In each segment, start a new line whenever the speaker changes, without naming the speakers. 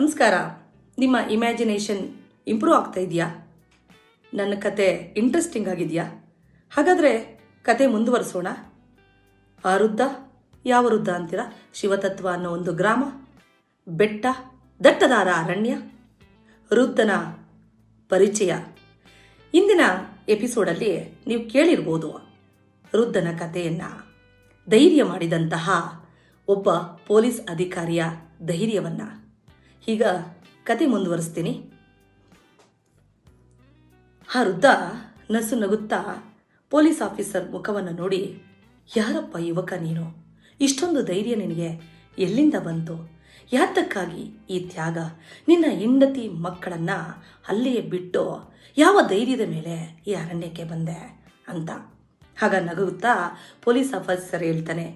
ನಮಸ್ಕಾರ. ನಿಮ್ಮ imagination improve ಆಗ್ತಾ ಇದೆಯಾ? ನನ್ನ ಕತೆ ಇಂಟ್ರೆಸ್ಟಿಂಗ್ ಆಗಿದೆಯಾ? ಹಾಗಾದರೆ ಕತೆ ಮುಂದುವರಿಸೋಣ. ಆ ವೃದ್ಧ ಯಾವ ವೃದ್ಧ ಅಂತೀರಾ? ಶಿವತತ್ವ ಅನ್ನೋ ಒಂದು ಗ್ರಾಮ. ಬೆಟ್ಟ? ದಟ್ಟದಾರ ಅರಣ್ಯ. ವೃದ್ಧನ ಪರಿಚಯ. ಇಂದಿನ ಎಪಿಸೋಡಲ್ಲಿ ನೀವು ಕೇಳಿರ್ಬೋದು ವೃದ್ಧನ ಕಥೆಯನ್ನು ಧೈರ್ಯ ಮಾಡಿದಂತಹ ಒಬ್ಬ ಪೊಲೀಸ್ ಅಧಿಕಾರಿಯ ಧೈರ್ಯವನ್ನ. ಈಗ ಕತೆ ಮುಂದುವರಿಸ್ತೀನಿ. ಆ ವೃದ್ಧ ನಸು ನಗುತ್ತಾ ಪೊಲೀಸ್ ಆಫೀಸರ್ ಮುಖವನ್ನು ನೋಡಿ, ಯಾರಪ್ಪ ಯುವಕ ನೀನು? ಇಷ್ಟೊಂದು ಧೈರ್ಯ ನಿನಗೆ. ಎಲ್ಲಿಂದ ಬಂತು? ಯಾತಕ್ಕಾಗಿ ಈ ತ್ಯಾಗ? ನಿನ್ನ ಹೆಂಡತಿ ಮಕ್ಕಳನ್ನ ಅಲ್ಲಿಯೇ ಬಿಟ್ಟು ಯಾವ ಧೈರ್ಯದ ಮೇಲೆ ಈ ಅರಣ್ಯಕ್ಕೆ ಬಂದೆ? ಅಂತ. ಆಗ ನಗುತ್ತಾ ಪೊಲೀಸ್ ಆಫೀಸರ್ ಹೇಳ್ತಾನೆ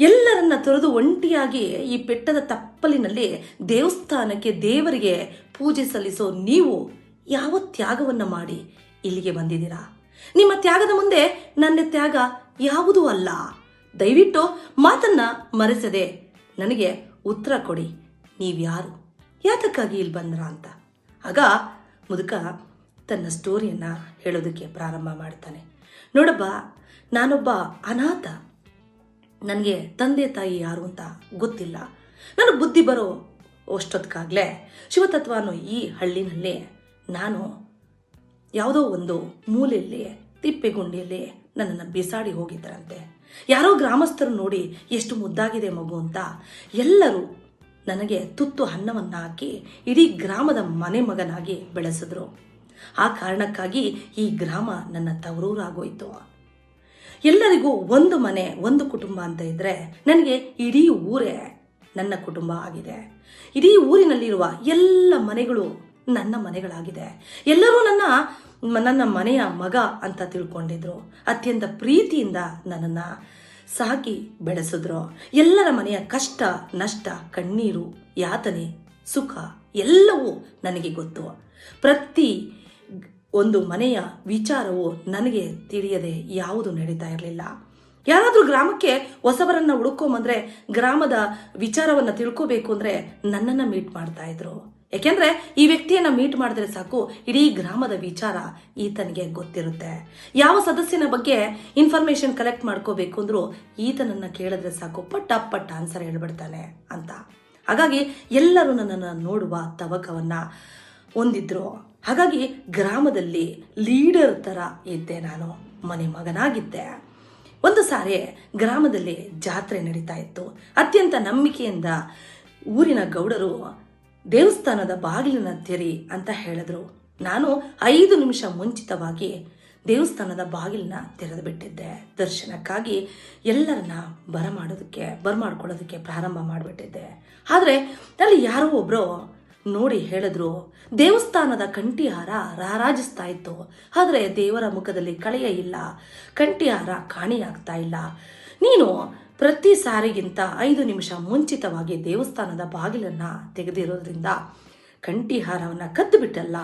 ಎಲ್ಲರನ್ನ ತೊರೆದು ಒಂಟಿಯಾಗಿ ಈ ಬೆಟ್ಟದ ತಪ್ಪಲಿನಲ್ಲಿ ದೇವಸ್ಥಾನಕ್ಕೆ ದೇವರಿಗೆ ಪೂಜೆ ಸಲ್ಲಿಸೋ ನೀವು ಯಾವ ತ್ಯಾಗವನ್ನು ಮಾಡಿ ಇಲ್ಲಿಗೆ ಬಂದಿದ್ದೀರಾ? ನಿಮ್ಮ ತ್ಯಾಗದ ಮುಂದೆ ನನ್ನ ತ್ಯಾಗ ಯಾವುದೂ ಅಲ್ಲ. ದಯವಿಟ್ಟು ಮಾತನ್ನ ಮರೆಸದೆ ನನಗೆ ಉತ್ತರ ಕೊಡಿ. ನೀವ್ಯಾರು ಯಾತಕ್ಕಾಗಿ ಇಲ್ಲಿ ಬಂದ್ರ ಅಂತ? ಆಗ ಮುದುಕ ತನ್ನ ಸ್ಟೋರಿಯನ್ನ ಹೇಳೋದಕ್ಕೆ ಪ್ರಾರಂಭ ಮಾಡ್ತಾನೆ. ನೋಡಬ್ಬ, ನಾನೊಬ್ಬ ಅನಾಥ. ನನಗೆ ತಂದೆ ತಾಯಿ ಯಾರು ಅಂತ ಗೊತ್ತಿಲ್ಲ. ನಾನು ಬುದ್ಧಿ ಬರೋ ಅಷ್ಟೊತ್ತಿಗಾಗಲೇ ಶಿವತತ್ವ ಅನ್ನೋ ಈ ಹಳ್ಳಿನಲ್ಲಿ ನಾನು ಯಾವುದೋ ಒಂದು ಮೂಲೆಯಲ್ಲಿ ತಿಪ್ಪೆಗುಂಡಿಯಲ್ಲಿ ನನ್ನನ್ನು ಬಿಸಾಡಿ ಹೋಗಿದ್ದರಂತೆ. ಯಾರೋ ಗ್ರಾಮಸ್ಥರು ನೋಡಿ ಎಷ್ಟು ಮುದ್ದಾಗಿದೆ ಮಗು ಅಂತ ಎಲ್ಲರೂ ನನಗೆ ತುತ್ತು ಅನ್ನವನ್ನು ಹಾಕಿ ಇಡೀ ಗ್ರಾಮದ ಮನೆ ಮಗನಾಗಿ ಬೆಳೆಸಿದ್ರು. ಆ ಕಾರಣಕ್ಕಾಗಿ ಈ ಗ್ರಾಮ ನನ್ನ ತವರೂರಾಗೋಯ್ತು. ಎಲ್ಲರಿಗೂ ಒಂದು ಮನೆ, ಒಂದು ಕುಟುಂಬ ಅಂತ ಇದ್ದರೆ ನನಗೆ ಇಡೀ ಊರೇ ನನ್ನ ಕುಟುಂಬ ಆಗಿದೆ. ಇಡೀ ಊರಿನಲ್ಲಿರುವ ಎಲ್ಲ ಮನೆಗಳು ನನ್ನ ಮನೆಗಳಾಗಿದೆ. ಎಲ್ಲರೂ ನನ್ನ ನನ್ನ ಮನೆಯ ಮಗ ಅಂತ ತಿಳ್ಕೊಂಡಿದ್ರು. ಅತ್ಯಂತ ಪ್ರೀತಿಯಿಂದ ನನ್ನನ್ನು ಸಾಕಿ ಬೆಳೆಸಿದ್ರು. ಎಲ್ಲರ ಮನೆಯ ಕಷ್ಟ, ನಷ್ಟ, ಕಣ್ಣೀರು, ಯಾತನೆ, ಸುಖ ಎಲ್ಲವೂ ನನಗೆ ಗೊತ್ತು. ಪ್ರತಿ ಒಂದು ಮನೆಯ ವಿಚಾರವು ನನಗೆ ತಿಳಿಯದೆ ಯಾವುದು ನಡೀತಾ ಇರಲಿಲ್ಲ. ಯಾರಾದರೂ ಗ್ರಾಮಕ್ಕೆ ಹೊಸಬರನ್ನ ಹುಡುಕೊಂಬಂದ್ರೆ ಗ್ರಾಮದ ವಿಚಾರವನ್ನ ತಿಳ್ಕೋಬೇಕು ಅಂದ್ರೆ ನನ್ನನ್ನ ಮೀಟ್ ಮಾಡ್ತಾ ಇದ್ರು. ಯಾಕೆಂದ್ರೆ ಈ ವ್ಯಕ್ತಿಯನ್ನ ಮೀಟ್ ಮಾಡಿದ್ರೆ ಸಾಕು, ಇಡೀ ಗ್ರಾಮದ ವಿಚಾರ ಈತನಿಗೆ ಗೊತ್ತಿರುತ್ತೆ. ಯಾವ ಸದಸ್ಯನ ಬಗ್ಗೆ ಇನ್ಫಾರ್ಮೇಶನ್ ಕಲೆಕ್ಟ್ ಮಾಡ್ಕೋಬೇಕು ಅಂದ್ರು ಈತನನ್ನ ಕೇಳಿದ್ರೆ ಸಾಕು, ಪಟ್ಟ ಪಟ್ಟ ಆನ್ಸರ್ ಹೇಳ್ಬಿಡ್ತಾನೆ ಅಂತ. ಹಾಗಾಗಿ ಎಲ್ಲರೂ ನನ್ನನ್ನು ನೋಡುವ ತವಕವನ್ನ ಹೊಂದಿದ್ರು. ಹಾಗಾಗಿ ಗ್ರಾಮದಲ್ಲಿ ಲೀಡರ್ ಥರ ಇದ್ದೆ ನಾನು, ಮನೆ ಮಗನಾಗಿದ್ದೆ. ಒಂದು ಸಾರಿ ಗ್ರಾಮದಲ್ಲಿ ಜಾತ್ರೆ ನಡೀತಾ ಇತ್ತು. ಅತ್ಯಂತ ನಂಬಿಕೆಯಿಂದ ಊರಿನ ಗೌಡರು ದೇವಸ್ಥಾನದ ಬಾಗಿಲಿನ ತೆರಿ ಅಂತ ಹೇಳಿದ್ರು. ನಾನು ಐದು ನಿಮಿಷ ಮುಂಚಿತವಾಗಿ ದೇವಸ್ಥಾನದ ಬಾಗಿಲನ್ನ ತೆರೆದು ಬಿಟ್ಟಿದ್ದೆ ದರ್ಶನಕ್ಕಾಗಿ ಎಲ್ಲರನ್ನ ಬರಮಾಡೋದಕ್ಕೆ, ಬರಮಾಡ್ಕೊಳ್ಳೋದಕ್ಕೆ ಪ್ರಾರಂಭ ಮಾಡಿಬಿಟ್ಟಿದ್ದೆ. ಆದರೆ ಅಲ್ಲಿ ಯಾರೋ ಒಬ್ಬರು ನೋಡಿ ಹೇಳಿದ್ರು, ದೇವಸ್ಥಾನದ ಕಂಠಿಹಾರ ರಾರಾಜಿಸ್ತಾ ಇತ್ತು ಆದರೆ ದೇವರ ಮುಖದಲ್ಲಿ ಕಳೆಯ ಇಲ್ಲ. ಕಂಠಿಹಾರ ಕಾಣಿಯಾಗ್ತಾ ಇಲ್ಲ. ನೀನು ಪ್ರತಿ ಸಾರಿಗಿಂತ ಐದು ನಿಮಿಷ ಮುಂಚಿತವಾಗಿ ದೇವಸ್ಥಾನದ ಬಾಗಿಲನ್ನು ತೆಗೆದಿರೋದ್ರಿಂದ ಕಂಠಿಹಾರವನ್ನು ಕದ್ದು ಬಿಟ್ಟಲ್ಲ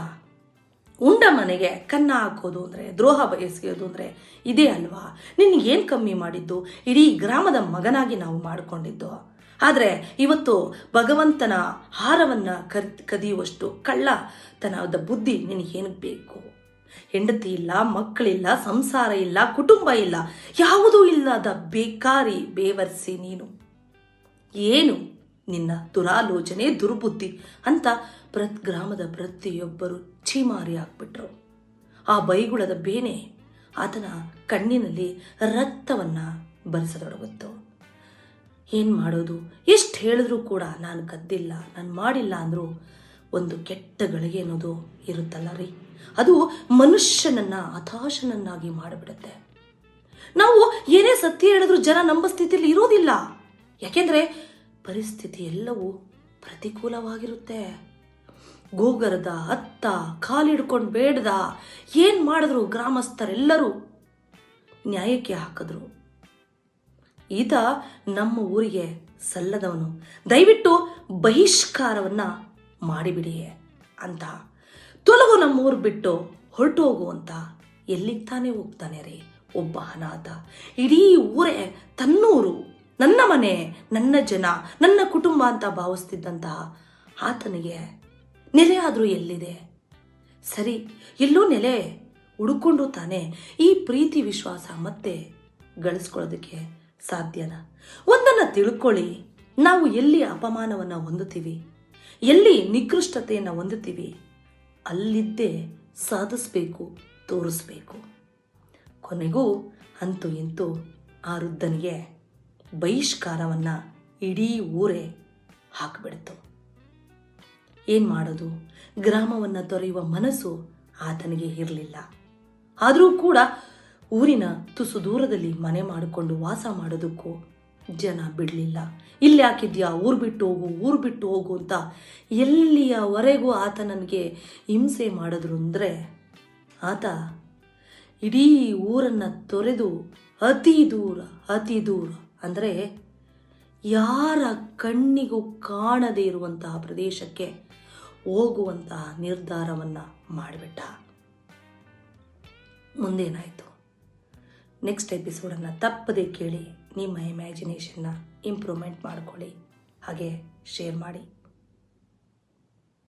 ಉಂಡ ಮನೆಗೆ ಕನ್ನ ಹಾಕೋದು ಅಂದರೆ, ದ್ರೋಹ ಬಯಸೋದು ಅಂದರೆ ಇದೇ ಅಲ್ವಾ? ನಿನಗೇನು ಕಮ್ಮಿ ಮಾಡಿದ್ದು? ಇಡೀ ಗ್ರಾಮದ ಮಗನಾಗಿ ನಾವು ಮಾಡಿಕೊಂಡಿದ್ದು. ಆದರೆ ಇವತ್ತು ಭಗವಂತನ ಹಾರವನ್ನು ಕರ್, ಕದಿಯುವಷ್ಟು ಕಳ್ಳತನದ ಬುದ್ಧಿ ನಿನಗೇನಕ್ಕೆ ಬೇಕು? ಹೆಂಡತಿ ಇಲ್ಲ, ಮಕ್ಕಳಿಲ್ಲ, ಸಂಸಾರ ಇಲ್ಲ, ಕುಟುಂಬ ಇಲ್ಲ, ಯಾವುದೂ ಇಲ್ಲದ ಬೇಕಾರಿ ಬೇವರ್ಸಿ ನೀನು. ಏನು ನಿನ್ನ ದುರಾಲೋಚನೆ, ದುರ್ಬುದ್ಧಿ ಅಂತ ಪ್ರತ್, ಗ್ರಾಮದ ಪ್ರತಿಯೊಬ್ಬರು ಚೀಮಾರಿ ಹಾಕ್ಬಿಟ್ರು ಆ ಬೈಗುಳದ ಬೇನೆ ಆತನ ಕಣ್ಣಿನಲ್ಲಿ ರಕ್ತವನ್ನು ಬರೆಸತೊಡಗುತ್ತು. ಏನು ಮಾಡೋದು? ಎಷ್ಟು ಹೇಳಿದ್ರೂ ಕೂಡ ನಾನು ಕದ್ದಿಲ್ಲ, ನಾನು ಮಾಡಿಲ್ಲ ಅಂದರೂ ಒಂದು ಕೆಟ್ಟ ಗಳಿಗೆ ಅನ್ನೋದು ಇರುತ್ತಲ್ಲ ರೀ. ಅದು ಮನುಷ್ಯನನ್ನು ಹತಾಶನನ್ನಾಗಿ ಮಾಡಿಬಿಡುತ್ತೆ. ನಾವು ಏನೇ ಸತ್ಯ ಹೇಳಿದ್ರೂ ಜನ ನಂಬ ಸ್ಥಿತಿಯಲ್ಲಿ ಇರೋದಿಲ್ಲ. ಯಾಕೆಂದರೆ ಪರಿಸ್ಥಿತಿ ಎಲ್ಲವೂ ಪ್ರತಿಕೂಲವಾಗಿರುತ್ತೆ. ಗೋಗರದ ಅತ್ತ ಕಾಲಿಡ್ಕೊಂಡು ಬೇಡ್ದ, ಏನು ಮಾಡಿದ್ರು ಗ್ರಾಮಸ್ಥರೆಲ್ಲರೂ ನ್ಯಾಯಕ್ಕೆ ಹಾಕಿದ್ರು. ಈತ ನಮ್ಮ ಊರಿಗೆ ಸಲ್ಲದವನು. ದಯವಿಟ್ಟು ಬಹಿಷ್ಕಾರವನ್ನ ಮಾಡಿಬಿಡಿ ಅಂತ. ತೊಲಗು ನಮ್ಮ ಊರು ಬಿಟ್ಟು ಹೊರಟು ಹೋಗು ಅಂತ ಎಲ್ಲಿಗೆ ತಾನೇ ಹೋಗ್ತಾನೆ ರೀ ಒಬ್ಬ ಅನಾಥ. ಇಡೀ ಊರೇ ತನ್ನೂರು, ನನ್ನ ಮನೆ, ನನ್ನ ಜನ, ನನ್ನ ಕುಟುಂಬ ಅಂತ ಭಾವಿಸ್ತಿದ್ದಂತಹ ಆತನಿಗೆ ನೆಲೆ ಆದರೂ ಎಲ್ಲಿದೆ? ಸರಿ, ಎಲ್ಲೋ ನೆಲೆ ಹುಡುಕೊಂಡು ತಾನೆ ಈ ಪ್ರೀತಿ ವಿಶ್ವಾಸ ಮತ್ತೆ ಗಳಿಸ್ಕೊಳ್ಳೋದಕ್ಕೆ ಸಾಧ್ಯನಾ? ಒಂದನ್ನು ತಿಳ್ಕೊಳ್ಳಿ. ನಾವು ಎಲ್ಲಿ ಅಪಮಾನವನ್ನು ಹೊಂದುತ್ತೀವಿ? ಎಲ್ಲಿ ನಿಕೃಷ್ಟತೆಯನ್ನು ಹೊಂದುತ್ತೀವಿ? ಅಲ್ಲಿದ್ದೇ ಸಾಧಿಸಬೇಕು, ತೋರಿಸ್ಬೇಕು. ಕೊನೆಗೂ ಅಂತೂ ಇಂತೂ ಆ ವೃದ್ಧನಿಗೆ ಬಹಿಷ್ಕಾರವನ್ನು ಇಡೀ ಊರೇ ಹಾಕಿಬಿಡ್ತು. ಏನು ಮಾಡೋದು? ಗ್ರಾಮವನ್ನು ತೊರೆಯುವ ಮನಸ್ಸು ಆತನಿಗೆ ಇರಲಿಲ್ಲ. ಆದರೂ ಕೂಡ ಊರಿನ ತುಸು ದೂರದಲ್ಲಿ ಮನೆ ಮಾಡಿಕೊಂಡು ವಾಸ ಮಾಡೋದಕ್ಕೂ ಜನ ಬಿಡಲಿಲ್ಲ. ಇಲ್ಲಿ ಹಾಕಿದ್ಯಾ, ಊರು ಬಿಟ್ಟು ಹೋಗು, ಊರು ಬಿಟ್ಟು ಹೋಗು ಅಂತ ಎಲ್ಲಿಯವರೆಗೂ ಆತ ನನಗೆ ಹಿಂಸೆ ಮಾಡಿದ್ರು ಅಂದರೆ ಆತ ಇಡೀ ಊರನ್ನು ತೊರೆದು ಅತಿ ದೂರ ಅತಿ ದೂರ ಅಂದರೆ ಯಾರ ಕಣ್ಣಿಗೂ ಕಾಣದೇ ಇರುವಂತಹ ಪ್ರದೇಶಕ್ಕೆ ಹೋಗುವಂತಹ ನಿರ್ಧಾರವನ್ನು ಮಾಡಿಬಿಟ್ಟ. ಮುಂದೇನಾಯಿತು? ನೆಕ್ಸ್ಟ್ ಎಪಿಸೋಡನ್ನು ತಪ್ಪದೇ ಕೇಳಿ ನಿಮ್ಮ ಇಮ್ಯಾಜಿನೇಷನ್ನ ಇಂಪ್ರೂವ್ಮೆಂಟ್ ಮಾಡ್ಕೊಳ್ಳಿ. ಹಾಗೆ ಶೇರ್ ಮಾಡಿ.